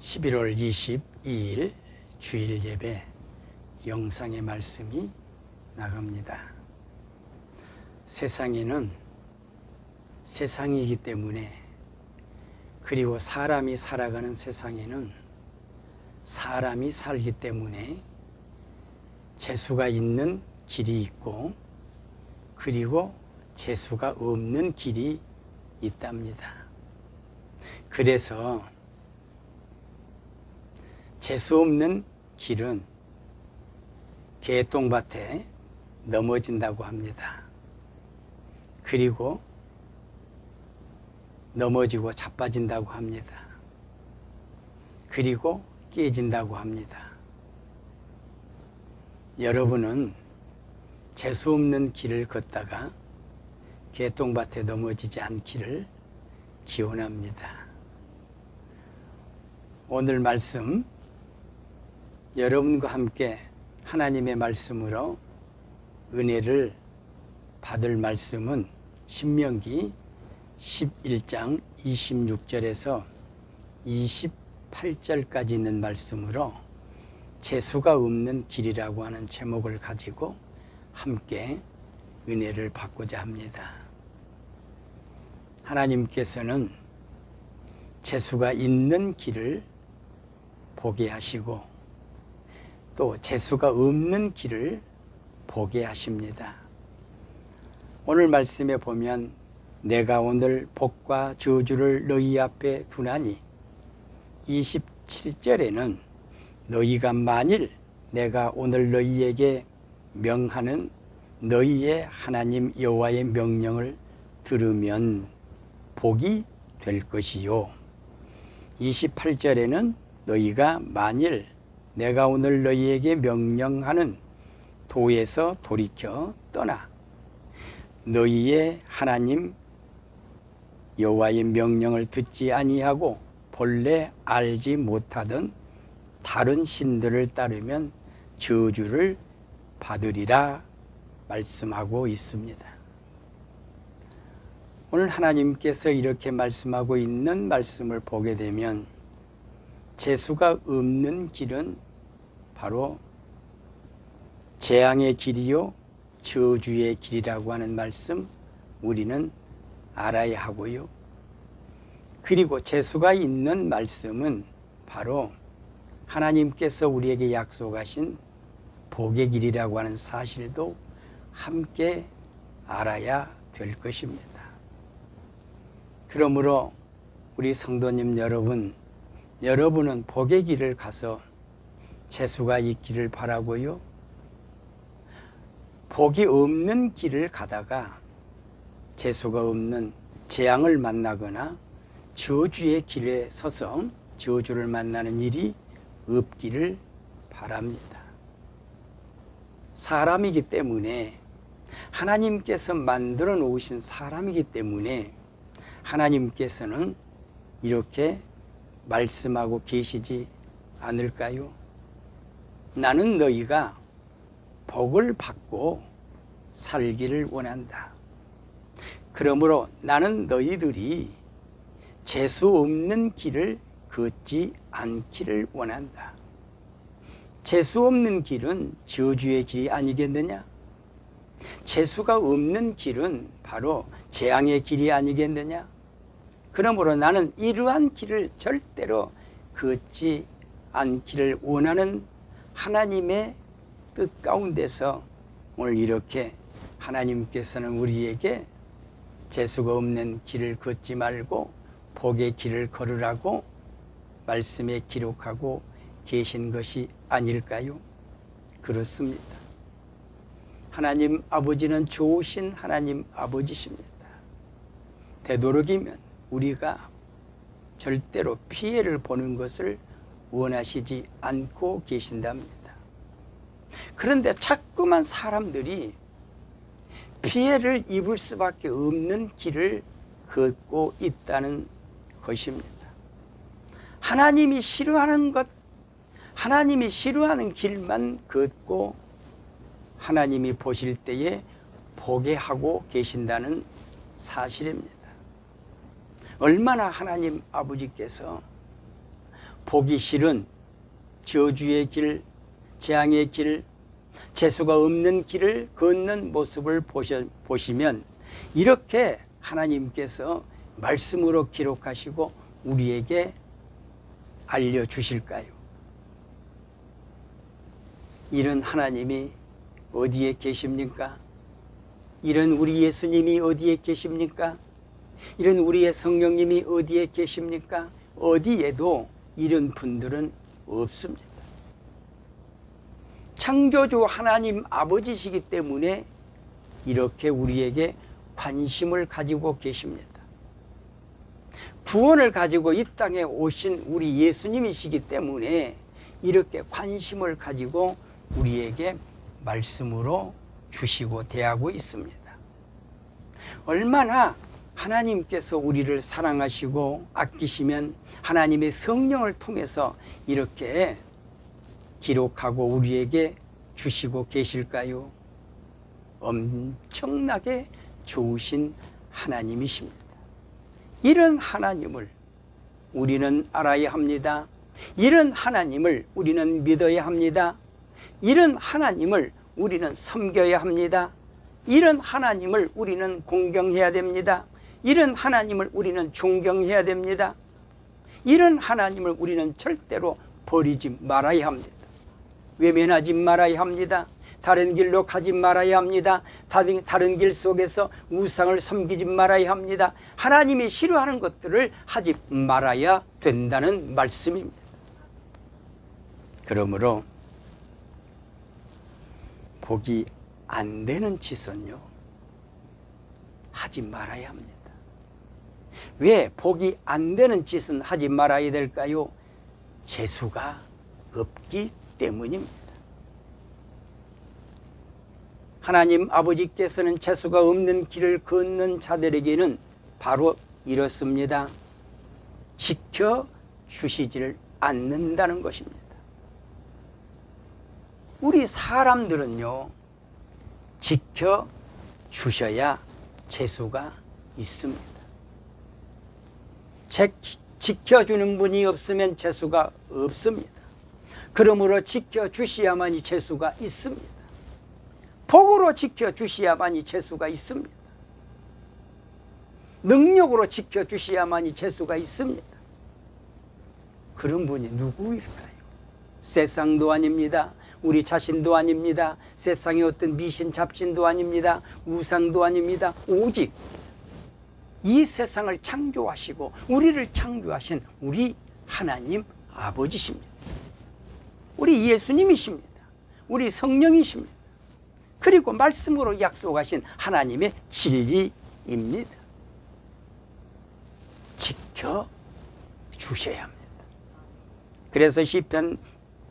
11월 22일 주일 예배 영상의 말씀이 나갑니다. 세상에는 세상이기 때문에 그리고 사람이 살아가는 세상에는 사람이 살기 때문에 재수가 있는 길이 있고 그리고 재수가 없는 길이 있답니다. 그래서 재수 없는 길은 개똥밭에 넘어진다고 합니다. 그리고 넘어지고 자빠진다고 합니다. 그리고 깨진다고 합니다. 여러분은 재수 없는 길을 걷다가 개똥밭에 넘어지지 않기를 기원합니다. 오늘 말씀 여러분과 함께 하나님의 말씀으로 은혜를 받을 말씀은 신명기 11장 26절에서 28절까지 있는 말씀으로 재수가 없는 길이라고 하는 제목을 가지고 함께 은혜를 받고자 합니다. 하나님께서는 재수가 있는 길을 보게 하시고 또 재수가 없는 길을 보게 하십니다. 오늘 말씀에 보면 내가 오늘 복과 저주를 너희 앞에 두나니 27절에는 너희가 만일 내가 오늘 너희에게 명하는 너희의 하나님 여호와의 명령을 들으면 복이 될 것이요. 28절에는 너희가 만일 내가 오늘 너희에게 명령하는 도에서 돌이켜 떠나 너희의 하나님 여호와의 명령을 듣지 아니하고 본래 알지 못하던 다른 신들을 따르면 저주를 받으리라 말씀하고 있습니다. 오늘 하나님께서 이렇게 말씀하고 있는 말씀을 보게 되면 재수가 없는 길은 바로 재앙의 길이요 저주의 길이라고 하는 말씀 우리는 알아야 하고요. 그리고 재수가 있는 말씀은 바로 하나님께서 우리에게 약속하신 복의 길이라고 하는 사실도 함께 알아야 될 것입니다. 그러므로 우리 성도님 여러분, 여러분은 복의 길을 가서 재수가 있기를 바라고요. 복이 없는 길을 가다가 재수가 없는 재앙을 만나거나 저주의 길에 서서 저주를 만나는 일이 없기를 바랍니다. 사람이기 때문에 하나님께서 만들어 놓으신 사람이기 때문에 하나님께서는 이렇게 말씀하고 계시지 않을까요? 나는 너희가 복을 받고 살기를 원한다. 그러므로 나는 너희들이 재수 없는 길을 걷지 않기를 원한다. 재수 없는 길은 저주의 길이 아니겠느냐? 재수가 없는 길은 바로 재앙의 길이 아니겠느냐? 그러므로 나는 이러한 길을 절대로 걷지 않기를 원하는 하나님의 뜻 가운데서 오늘 이렇게 하나님께서는 우리에게 재수가 없는 길을 걷지 말고 복의 길을 걸으라고 말씀에 기록하고 계신 것이 아닐까요? 그렇습니다. 하나님 아버지는 좋으신 하나님 아버지십니다. 되도록이면 우리가 절대로 피해를 보는 것을 원하시지 않고 계신답니다. 그런데 자꾸만 사람들이 피해를 입을 수밖에 없는 길을 걷고 있다는 것입니다. 하나님이 싫어하는 것, 하나님이 싫어하는 길만 걷고 하나님이 보실 때에 보게 하고 계신다는 사실입니다. 얼마나 하나님 아버지께서 보기 싫은 저주의 길, 재앙의 길, 재수가 없는 길을 걷는 모습을 보시면 이렇게 하나님께서 말씀으로 기록하시고 우리에게 알려주실까요? 이런 하나님이 어디에 계십니까? 이런 우리 예수님이 어디에 계십니까? 이런 우리의 성령님이 어디에 계십니까? 어디에도 이런 분들은 없습니다. 창조주 하나님 아버지시기 때문에 이렇게 우리에게 관심을 가지고 계십니다. 구원을 가지고 이 땅에 오신 우리 예수님이시기 때문에 이렇게 관심을 가지고 우리에게 말씀으로 주시고 대하고 있습니다. 얼마나 하나님께서 우리를 사랑하시고 아끼시면 하나님의 성령을 통해서 이렇게 기록하고 우리에게 주시고 계실까요? 엄청나게 좋으신 하나님이십니다. 이런 하나님을 우리는 알아야 합니다. 이런 하나님을 우리는 믿어야 합니다. 이런 하나님을 우리는 섬겨야 합니다. 이런 하나님을 우리는 공경해야 됩니다. 이런 하나님을 우리는 존경해야 됩니다. 이런 하나님을 우리는 절대로 버리지 말아야 합니다. 외면하지 말아야 합니다. 다른 길로 가지 말아야 합니다. 다른, 다른 길 속에서 우상을 섬기지 말아야 합니다. 하나님이 싫어하는 것들을 하지 말아야 된다는 말씀입니다. 그러므로 복이 안 되는 짓은요, 하지 말아야 합니다. 왜 복이 안 되는 짓은 하지 말아야 될까요? 재수가 없기 때문입니다. 하나님 아버지께서는 재수가 없는 길을 걷는 자들에게는 바로 이렇습니다. 지켜 주시지를 않는다는 것입니다. 우리 사람들은요, 지켜 주셔야 재수가 있습니다. 제, 지켜주는 분이 없으면 재수가 없습니다. 그러므로 지켜주셔야만이 재수가 있습니다. 복으로 지켜주셔야만이 재수가 있습니다. 능력으로 지켜주셔야만이 재수가 있습니다. 그런 분이 누구일까요? 세상도 아닙니다. 우리 자신도 아닙니다. 세상의 어떤 미신 잡신도 아닙니다. 우상도 아닙니다. 오직 이 세상을 창조하시고 우리를 창조하신 우리 하나님 아버지십니다. 우리 예수님이십니다. 우리 성령이십니다. 그리고 말씀으로 약속하신 하나님의 진리입니다. 지켜 주셔야 합니다. 그래서 시편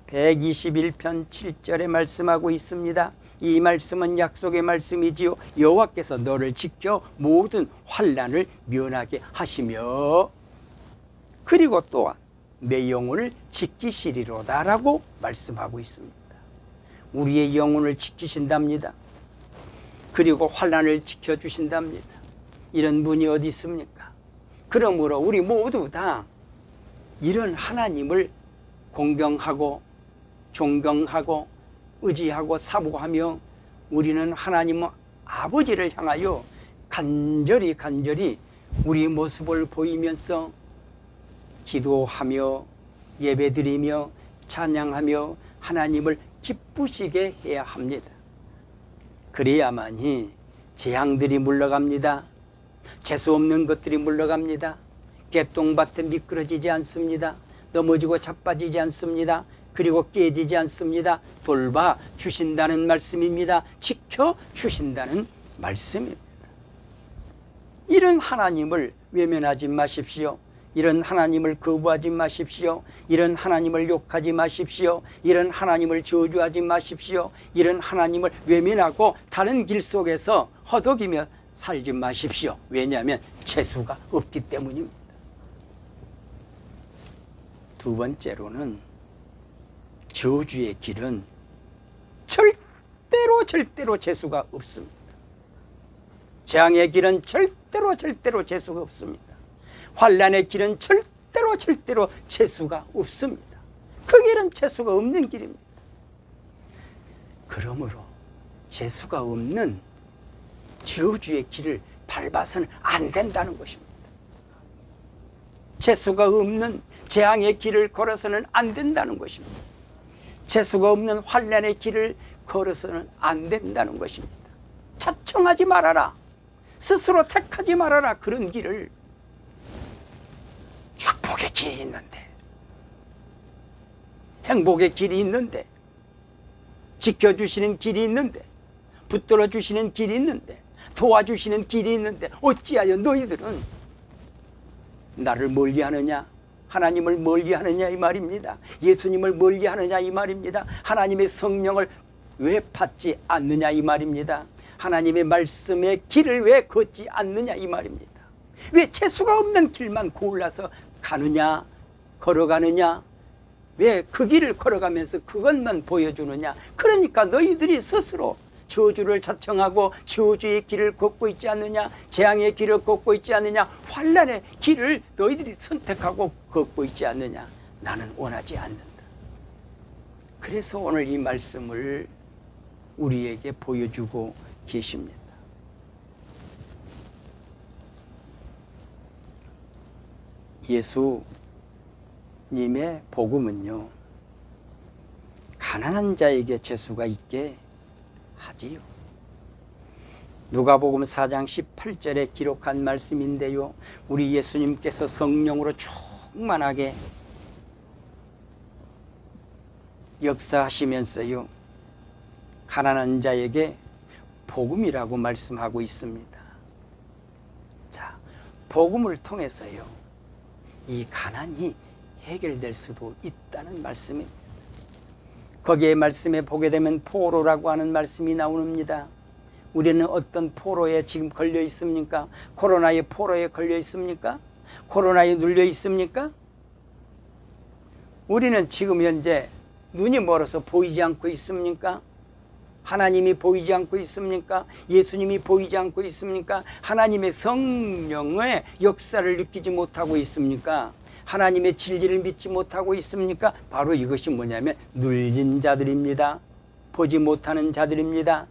121편 7절에 말씀하고 있습니다. 이 말씀은 약속의 말씀이지요. 여호와께서 너를 지켜 모든 환란을 면하게 하시며 그리고 또한 내 영혼을 지키시리로다라고 말씀하고 있습니다. 우리의 영혼을 지키신답니다. 그리고 환란을 지켜 주신답니다. 이런 분이 어디 있습니까? 그러므로 우리 모두 다 이런 하나님을 공경하고 존경하고 의지하고 사모하며 우리는 하나님 아버지를 향하여 간절히 간절히 우리 모습을 보이면서 기도하며 예배드리며 찬양하며 하나님을 기쁘시게 해야 합니다. 그래야만이 재앙들이 물러갑니다. 재수 없는 것들이 물러갑니다. 개똥밭에 미끄러지지 않습니다. 넘어지고 자빠지지 않습니다. 그리고 깨지지 않습니다. 돌봐 주신다는 말씀입니다. 지켜 주신다는 말씀입니다. 이런 하나님을 외면하지 마십시오. 이런 하나님을 거부하지 마십시오. 이런 하나님을 욕하지 마십시오. 이런 하나님을 저주하지 마십시오. 이런 하나님을 외면하고 다른 길 속에서 허덕이며 살지 마십시오. 왜냐하면 재수가 없기 때문입니다. 두 번째로는 저주의 길은 절대로 절대로 재수가 없습니다. 재앙의 길은 절대로 절대로 재수가 없습니다. 환란의 길은 절대로 절대로 재수가 없습니다. 그 길은 재수가 없는 길입니다. 그러므로 재수가 없는 저주의 길을 밟아서는 안 된다는 것입니다. 재수가 없는 재앙의 길을 걸어서는 안 된다는 것입니다. 재수가 없는 환란의 길을 걸어서는 안 된다는 것입니다. 자청하지 말아라. 스스로 택하지 말아라. 그런 길을 축복의 길이 있는데 행복의 길이 있는데 지켜주시는 길이 있는데 붙들어 주시는 길이 있는데 도와주시는 길이 있는데 어찌하여 너희들은 나를 멀리하느냐 하나님을 멀리 하느냐 이 말입니다. 예수님을 멀리 하느냐 이 말입니다. 하나님의 성령을 왜 받지 않느냐 이 말입니다. 하나님의 말씀의 길을 왜 걷지 않느냐 이 말입니다. 왜 재수가 없는 길만 골라서 가느냐 걸어가느냐 왜 그 길을 걸어가면서 그것만 보여주느냐. 그러니까 너희들이 스스로 저주를 자청하고 저주의 길을 걷고 있지 않느냐? 재앙의 길을 걷고 있지 않느냐? 환란의 길을 너희들이 선택하고 걷고 있지 않느냐? 나는 원하지 않는다. 그래서 오늘 이 말씀을 우리에게 보여주고 계십니다. 예수님의 복음은요 가난한 자에게 재수가 있게 하지요. 누가복음 4장 18절에 기록한 말씀인데요. 우리 예수님께서 성령으로 충만하게 역사하시면서요. 가난한 자에게 복음이라고 말씀하고 있습니다. 자, 복음을 통해서요. 이 가난이 해결될 수도 있다는 말씀입니다. 거기에 말씀에 보게 되면 포로라고 하는 말씀이 나옵니다. 우리는 어떤 포로에 지금 걸려 있습니까? 코로나의 포로에 걸려 있습니까? 코로나에 눌려 있습니까? 우리는 지금 현재 눈이 멀어서 보이지 않고 있습니까? 하나님이 보이지 않고 있습니까? 예수님이 보이지 않고 있습니까? 하나님의 성령의 역사를 느끼지 못하고 있습니까? 하나님의 진리를 믿지 못하고 있습니까? 바로 이것이 뭐냐면 눌린 자들입니다. 보지 못하는 자들입니다.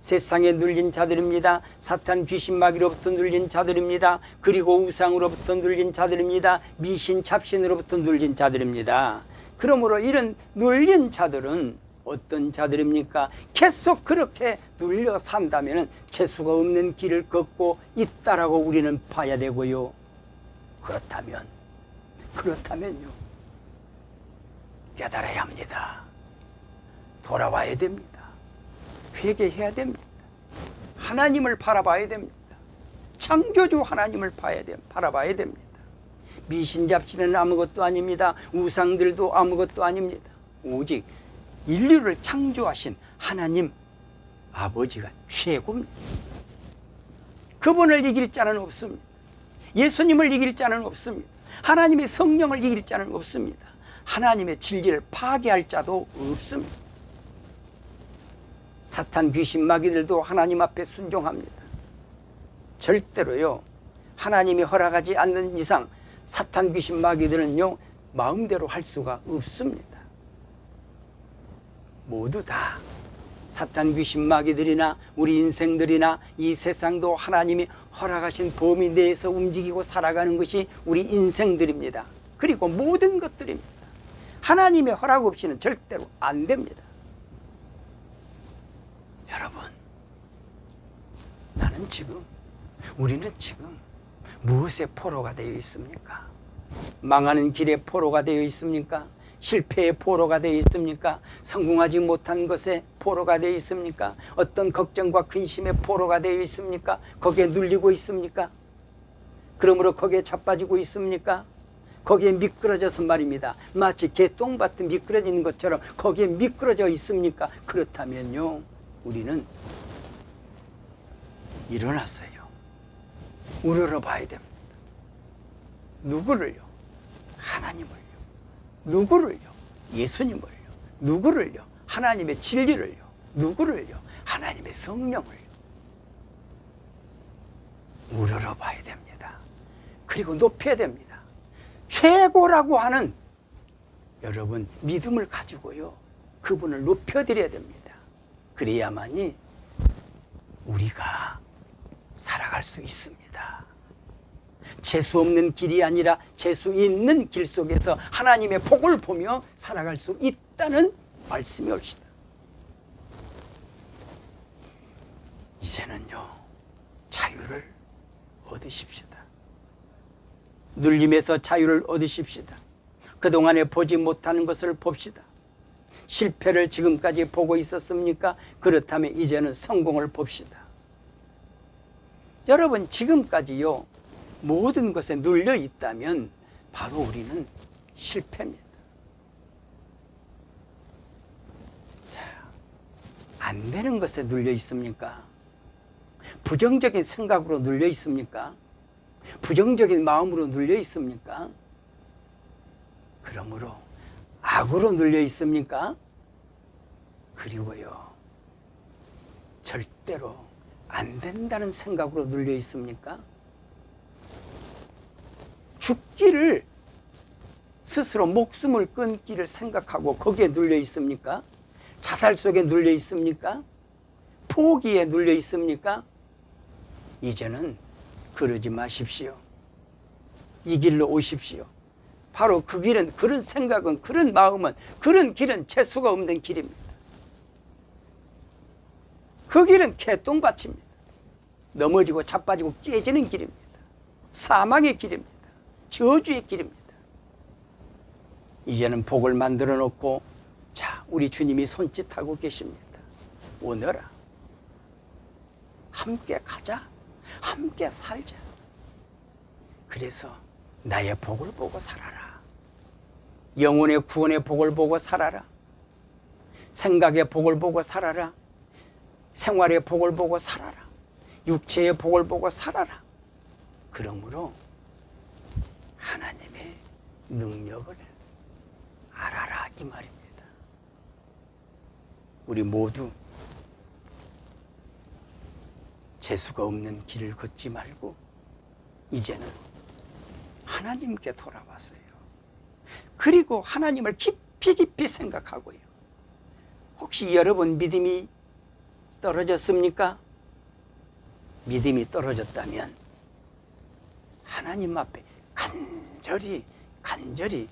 세상에 눌린 자들입니다. 사탄 귀신 마귀로부터 눌린 자들입니다. 그리고 우상으로부터 눌린 자들입니다. 미신 잡신으로부터 눌린 자들입니다. 그러므로 이런 눌린 자들은 어떤 자들입니까? 계속 그렇게 눌려 산다면 재수가 없는 길을 걷고 있다라고 우리는 봐야 되고요. 그렇다면 그렇다면요. 깨달아야 합니다. 돌아와야 됩니다. 회개해야 됩니다. 하나님을 바라봐야 됩니다. 창조주 하나님을 봐야 돼, 바라봐야 됩니다. 미신잡신은 아무것도 아닙니다. 우상들도 아무것도 아닙니다. 오직 인류를 창조하신 하나님 아버지가 최고입니다. 그분을 이길 자는 없습니다. 예수님을 이길 자는 없습니다. 하나님의 성령을 이길 자는 없습니다. 하나님의 진리를 파괴할 자도 없습니다. 사탄 귀신 마귀들도 하나님 앞에 순종합니다. 절대로요. 하나님이 허락하지 않는 이상 사탄 귀신 마귀들은요. 마음대로 할 수가 없습니다. 모두 다 사탄 귀신 마귀들이나 우리 인생들이나 이 세상도 하나님이 허락하신 범위 내에서 움직이고 살아가는 것이 우리 인생들입니다. 그리고 모든 것들입니다. 하나님의 허락 없이는 절대로 안 됩니다. 여러분, 나는 지금, 우리는 지금 무엇의 포로가 되어 있습니까? 망하는 길의 포로가 되어 있습니까? 실패의 포로가 되어 있습니까? 성공하지 못한 것에 포로가 되어 있습니까? 어떤 걱정과 근심의 포로가 되어 있습니까? 거기에 눌리고 있습니까? 그러므로 거기에 자빠지고 있습니까? 거기에 미끄러져서 말입니다. 마치 개똥밭에 미끄러지는 것처럼 거기에 미끄러져 있습니까? 그렇다면요, 우리는 일어났어요. 우러러 봐야 됩니다. 누구를요? 하나님을요. 누구를요? 예수님을요. 누구를요? 하나님의 진리를요. 누구를요? 하나님의 성령을요. 우러러 봐야 됩니다. 그리고 높여야 됩니다. 최고라고 하는 여러분 믿음을 가지고요. 그분을 높여드려야 됩니다. 그래야만이 우리가 살아갈 수 있습니다. 재수 없는 길이 아니라 재수 있는 길 속에서 하나님의 복을 보며 살아갈 수 있다는 말씀이 옳시다. 이제는요, 자유를 얻으십시다. 눌림에서 자유를 얻으십시다. 그동안에 보지 못하는 것을 봅시다. 실패를 지금까지 보고 있었습니까? 그렇다면 이제는 성공을 봅시다. 여러분, 지금까지요, 모든 것에 눌려 있다면 바로 우리는 실패입니다. 자, 안 되는 것에 눌려 있습니까? 부정적인 생각으로 눌려 있습니까? 부정적인 마음으로 눌려 있습니까? 그러므로 악으로 눌려 있습니까? 그리고요, 절대로 안 된다는 생각으로 눌려 있습니까? 죽기를 스스로 목숨을 끊기를 생각하고 거기에 눌려 있습니까? 자살 속에 눌려 있습니까? 포기에 눌려 있습니까? 이제는 그러지 마십시오. 이 길로 오십시오. 바로 그 길은 그런 생각은 그런 마음은 그런 길은 재수가 없는 길입니다. 그 길은 개똥밭입니다. 넘어지고 자빠지고 깨지는 길입니다. 사망의 길입니다. 저주의 길입니다. 이제는 복을 만들어 놓고 자 우리 주님이 손짓하고 계십니다. 오너라. 함께 가자. 함께 살자. 그래서 나의 복을 보고 살아라. 영혼의 구원의 복을 보고 살아라. 생각의 복을 보고 살아라. 생활의 복을 보고 살아라. 육체의 복을 보고 살아라. 그러므로 하나님의 능력을 알아라 이 말입니다. 우리 모두 재수가 없는 길을 걷지 말고 이제는 하나님께 돌아왔어요. 그리고 하나님을 깊이 깊이 생각하고요. 혹시 여러분 믿음이 떨어졌습니까? 믿음이 떨어졌다면 하나님 앞에 간절히 간절히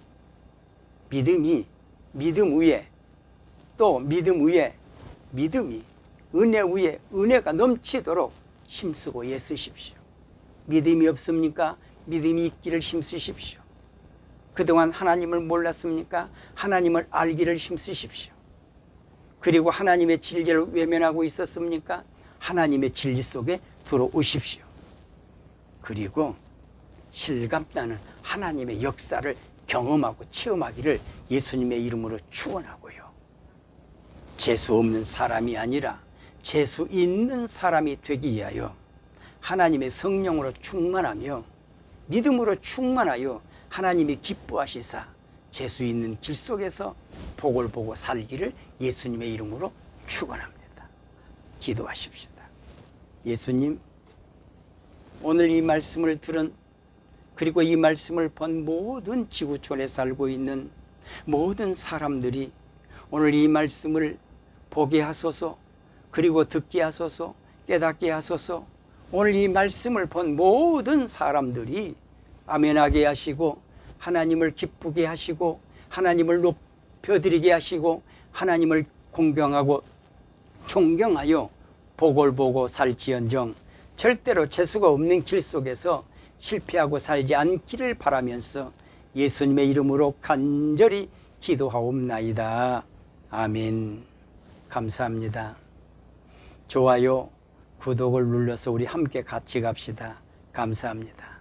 믿음이 믿음 위에 또 믿음 위에 믿음이 은혜 위에 은혜가 넘치도록 힘쓰고 애쓰십시오. 믿음이 없습니까? 믿음이 있기를 힘쓰십시오. 그동안 하나님을 몰랐습니까? 하나님을 알기를 힘쓰십시오. 그리고 하나님의 진리를 외면하고 있었습니까? 하나님의 진리 속에 들어오십시오. 그리고 실감나는 하나님의 역사를 경험하고 체험하기를 예수님의 이름으로 축원하고요. 재수 없는 사람이 아니라 재수 있는 사람이 되기 위하여 하나님의 성령으로 충만하며 믿음으로 충만하여 하나님이 기뻐하시사 재수 있는 길 속에서 복을 보고 살기를 예수님의 이름으로 축원합니다. 기도하십시다. 예수님 오늘 이 말씀을 들은 그리고 이 말씀을 본 모든 지구촌에 살고 있는 모든 사람들이 오늘 이 말씀을 보게 하소서 그리고 듣게 하소서 깨닫게 하소서 오늘 이 말씀을 본 모든 사람들이 아멘하게 하시고 하나님을 기쁘게 하시고 하나님을 높여드리게 하시고 하나님을 공경하고 존경하여 복을 보고 살지언정 절대로 재수가 없는 길 속에서 실패하고 살지 않기를 바라면서 예수님의 이름으로 간절히 기도하옵나이다. 아멘. 감사합니다. 좋아요, 구독을 눌러서 우리 함께 같이 갑시다. 감사합니다.